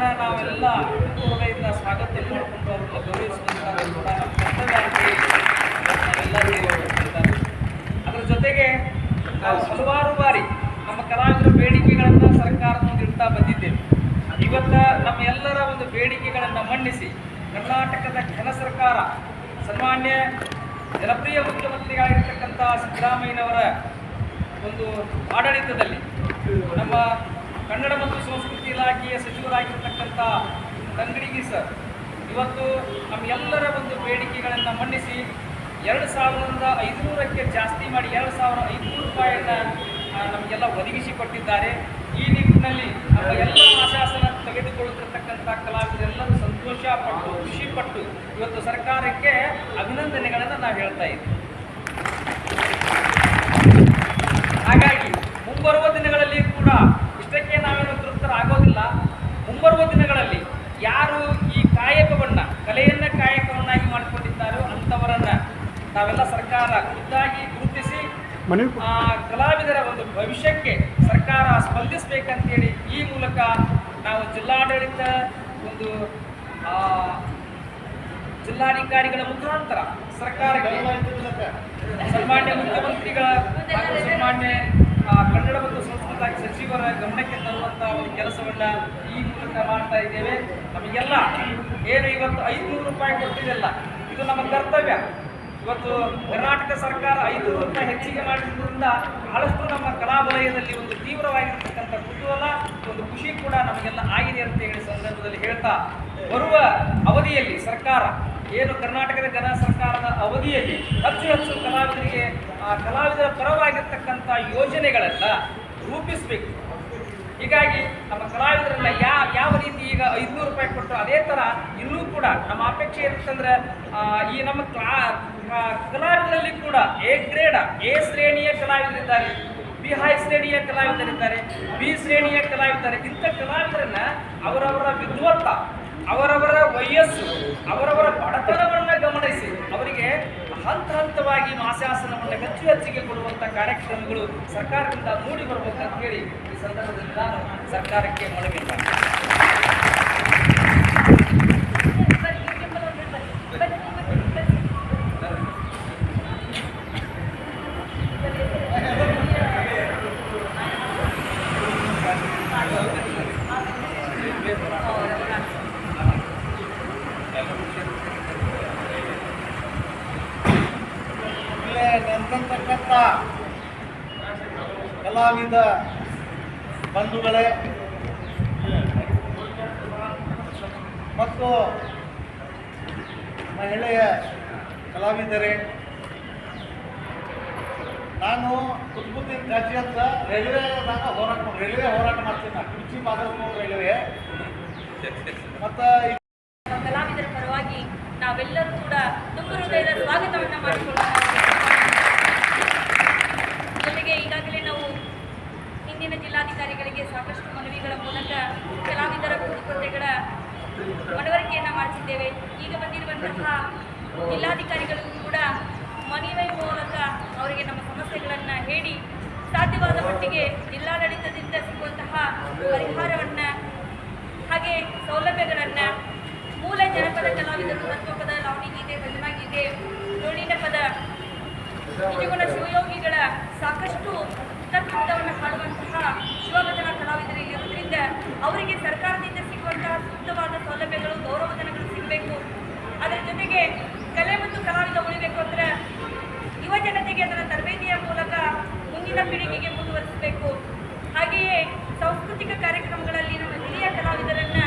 ಅವರನ್ನ ನಾವೆಲ್ಲ ಹೃದಯದಿಂದ ಸ್ವಾಗತ ಮಾಡಿಕೊಂಡು ಅವರನ್ನ ಗೌರವಿಸುವಂತಹ ಕೂಡ ನಮ್ಮ ಅದರ ಜೊತೆಗೆ ನಾವು ಹಲವಾರು ಬಾರಿ ನಮ್ಮ ಕಲಾವಿದರ ಬೇಡಿಕೆಗಳನ್ನು ಸರ್ಕಾರದ ಮುಂದೆ ಬಂದಿದ್ದೇವೆ. ಇವತ್ತ ನಮ್ಮ ಎಲ್ಲರ ಒಂದು ಬೇಡಿಕೆಗಳನ್ನು ಮನ್ನಿಸಿ ಕರ್ನಾಟಕದ ಘನ ಸರ್ಕಾರ ಸನ್ಮಾನ್ಯ ಜನಪ್ರಿಯ ಮುಖ್ಯಮಂತ್ರಿಗಳಾಗಿರ್ತಕ್ಕಂಥ ಸಿದ್ದರಾಮಯ್ಯನವರ ಒಂದು ಆಡಳಿತದಲ್ಲಿ ನಮ್ಮ ಕನ್ನಡ ಮತ್ತು ಸಂಸ್ಕೃತಿ ಇಲಾಖೆಯ ಸಚಿವರಾಗಿರ್ತಕ್ಕಂಥ ತಂಗಡಿಗಿ ಸರ್, ಇವತ್ತು ನಮ್ಮೆಲ್ಲರ ಒಂದು ಬೇಡಿಕೆಗಳನ್ನು ಮನ್ನಿಸಿ ಎರಡು ಸಾವಿರದ ಐದುನೂರಕ್ಕೆ ಜಾಸ್ತಿ ಮಾಡಿ ಎರಡು ಸಾವಿರ ಐದುನೂರು ರೂಪಾಯಿಯನ್ನು ನಮಗೆಲ್ಲ ಒದಗಿಸಿ ಕೊಟ್ಟಿದ್ದಾರೆ. ಈ ನಿಟ್ಟಿನಲ್ಲಿ ನಮ್ಮ ಎಲ್ಲ ಆಶಾಸನ ತೆಗೆದುಕೊಳ್ಳುತ್ತಿರ್ತಕ್ಕಂಥ ಕಲಾವಿದರೆಲ್ಲರೂ ಸಂತೋಷ ಪಟ್ಟು ಖುಷಿಪಟ್ಟು ಇವತ್ತು ಸರ್ಕಾರಕ್ಕೆ ಅಭಿನಂದನೆಗಳನ್ನು ನಾವು ಹೇಳ್ತಾ ಇದ್ದೀವಿ ಹಾಗಾಗಿ ನಾವೆಲ್ಲ ಸರ್ಕಾರ ಖುದ್ದಾಗಿ ಗುರುತಿಸಿ ಆ ಕಲಾವಿದರ ಒಂದು ಭವಿಷ್ಯಕ್ಕೆ ಸರ್ಕಾರ ಸ್ಪಂದಿಸಬೇಕಂತೇಳಿ ಈ ಮೂಲಕ ನಾವು ಜಿಲ್ಲಾಡಳಿತ ಒಂದು ಆ, ಜಿಲ್ಲಾಧಿಕಾರಿಗಳ ಮುಖಾಂತರ ಸರ್ಕಾರ ಸನ್ಮಾನ್ಯ ಮುಖ್ಯಮಂತ್ರಿಗಳ ಹಾಗೂ ಸನ್ಮಾನ್ಯ ಕನ್ನಡ ಮತ್ತು ಸಂಸ್ಕೃತ ಸಚಿವರ ಗಮನಕ್ಕೆ ತರುವಂತಹ ಒಂದು ಕೆಲಸವನ್ನ ಈ ಮೂಲಕ ಮಾಡ್ತಾ ಇದ್ದೇವೆ. ನಮಗೆಲ್ಲ ಏನು ಇವತ್ತು ಐದುನೂರು ರೂಪಾಯಿ ಕೊಟ್ಟಿದೆಲ್ಲ ಇದು ನಮ್ಮ ಕರ್ತವ್ಯ. ಇವತ್ತು ಕರ್ನಾಟಕ ಸರ್ಕಾರ ಐದು ಅಂತ ಹೆಚ್ಚಿಗೆ ಮಾಡಿರೋದ್ರಿಂದ ಬಹಳಷ್ಟು ನಮ್ಮ ಕಲಾ ವಲಯದಲ್ಲಿ ಒಂದು ತೀವ್ರವಾಗಿರತಕ್ಕಂಥ ಕುತೂಹಲ, ಒಂದು ಖುಷಿ ಕೂಡ ನಮಗೆಲ್ಲ ಆಗಿದೆ ಅಂತ ಹೇಳಿ ಸಂದರ್ಭದಲ್ಲಿ ಹೇಳ್ತಾ ಬರುವ ಅವಧಿಯಲ್ಲಿ ಸರ್ಕಾರ, ಏನು ಕರ್ನಾಟಕದ ಜನ ಸರ್ಕಾರದ ಅವಧಿಯಲ್ಲಿ ಹೆಚ್ಚು ಹೆಚ್ಚು ಕಲಾವಿದರಿಗೆ, ಆ ಕಲಾವಿದರ ಪರವಾಗಿರ್ತಕ್ಕಂಥ ಯೋಜನೆಗಳೆಲ್ಲ ರೂಪಿಸಬೇಕು. ಹೀಗಾಗಿ ನಮ್ಮ ಕಲಾವಿದರೆಲ್ಲ ಯಾವ ಯಾವ ರೀತಿ ಈಗ ಐದುನೂರು ರೂಪಾಯಿ ಕೊಟ್ಟರು ಅದೇ ಥರ ಇನ್ನೂ ಕೂಡ ನಮ್ಮ ಅಪೇಕ್ಷೆ ಏನಂತಂದ್ರೆ ಈ ನಮ್ಮ ಕ್ಲಾ ಕಲಾವಿದರಲ್ಲಿ ಕೂಡ ಎ ಗ್ರೇಡ್, ಎ ಶ್ರೇಣಿಯ ಕಲಾವಿದರಿದ್ದಾರೆ, ಬಿ ಹೈ ಶ್ರೇಣಿಯ ಕಲಾವಿದರಿದ್ದಾರೆ, ಬಿ ಶ್ರೇಣಿಯ ಕಲಾವಿದರಿದ್ದಾರೆ. ಇಂಥ ಕಲಾವಿದರನ್ನ ಅವರವರ ವಿದ್ವತ್ತ, ಅವರವರ ವಯಸ್ಸು, ಅವರವರ ಬಡತನವನ್ನು ಗಮನಿಸಿ ಹಂತ ಹಂತವಾಗಿ ಮಾಸಾಸನವನ್ನು ಹೆಚ್ಚು ಹೆಚ್ಚಿಗೆ ಕೊಡುವಂಥ ಕಾರ್ಯಕ್ರಮಗಳು ಸರ್ಕಾರದಿಂದ ಮೂಡಿ ಬರಬೇಕಂತ ಹೇಳಿ ಈ ಸಂದರ್ಭದಲ್ಲಿ ನಾನು ಸರ್ಕಾರಕ್ಕೆ ಮನವಿ ಮಾಡ್ತೀನಿ ನೆಲೆಸಿರ್ತಕ್ಕಂಥ ಕಲಾವಿದ ಬಂಧುಗಳೇ, ಮತ್ತು ಮಹಿಳೆಯ ಕಲಾವಿದರೇ, ನಾನು ಕುತ್ಬುದ್ದೀನ್ ಕಾಜಿ ಅಂತ ರೈಲ್ವೆದಾಗ ಹೋರಾಟ ರೈಲ್ವೆ ಹೋರಾಟ ಮಾಡ್ತೀನಿ ನಾನು. ಕುರ್ಚಿ ಬಾಗಲಕೋಟೆ ರೈಲ್ವೆ. ಮತ್ತು ಕಲಾವಿದರ ಪರವಾಗಿ ನಾವೆಲ್ಲರೂ ಕೂಡ ತುಂಬ ಹೃದಯದ ಸ್ವಾಗತವನ್ನು ಮಾಡಿಕೊಳ್ಳೋಣ. ಈಗಾಗಲೇ ನಾವು ಹಿಂದಿನ ಜಿಲ್ಲಾಧಿಕಾರಿಗಳಿಗೆ ಸಾಕಷ್ಟು ಮನವಿಗಳ ಮೂಲಕ ಕಲಾವಿದರ ಕುಂದುಕೊರತೆಗಳ ಮನವರಿಕೆಯನ್ನು ಮಾಡಿಸಿದ್ದೇವೆ ಈಗ ಬಂದಿರುವಂತಹ ಜಿಲ್ಲಾಧಿಕಾರಿಗಳಿಗೂ ಕೂಡ ಮನವಿ ಮೂಲಕ ಅವರಿಗೆ ನಮ್ಮ ಸಮಸ್ಯೆಗಳನ್ನು ಹೇಳಿ ಸಾಧ್ಯವಾದ ಮಟ್ಟಿಗೆ ಜಿಲ್ಲಾಡಳಿತದಿಂದ ಸಿಗುವಂತಹ ಪರಿಹಾರವನ್ನು ಹಾಗೆ ಸೌಲಭ್ಯಗಳನ್ನು ಮೂಲ ಜನಪದ ಕಲಾವಿದರು ತತ್ವಪದ ಲಾವಣಿ ಗೀತೆ ಭಜನಾ ಡೊಳ್ಳಿನ ಪದ ನಿಜಗುಣ ಶಿವಯೋಗಿಗಳ ಸಾಕಷ್ಟು ತತ್ವವನ್ನು ಹಾಡುವಂತಹ ಶಿವಭಜನಾ ಕಲಾವಿದರು ಇರುವುದರಿಂದ ಅವರಿಗೆ ಸರ್ಕಾರದಿಂದ ಸಿಗುವಂತಹ ಸೂಕ್ತವಾದ ಸೌಲಭ್ಯಗಳು ಗೌರವಧನಗಳು ಸಿಗಬೇಕು ಅದರ ಜೊತೆಗೆ ಕಲೆ ಮತ್ತು ಕಲಾವಿದ ಉಳಿಬೇಕು ಅಂದ್ರೆ ಯುವ ಜನತೆಗೆ ಅದರ ತರಬೇತಿಯ ಮೂಲಕ ಮುಂದಿನ ಪೀಳಿಗೆಗೆ ಮುಂದುವರಿಸಬೇಕು. ಹಾಗೆಯೇ ಸಾಂಸ್ಕೃತಿಕ ಕಾರ್ಯಕ್ರಮಗಳಲ್ಲಿ ನಮ್ಮ ಹಿರಿಯ ಕಲಾವಿದರನ್ನ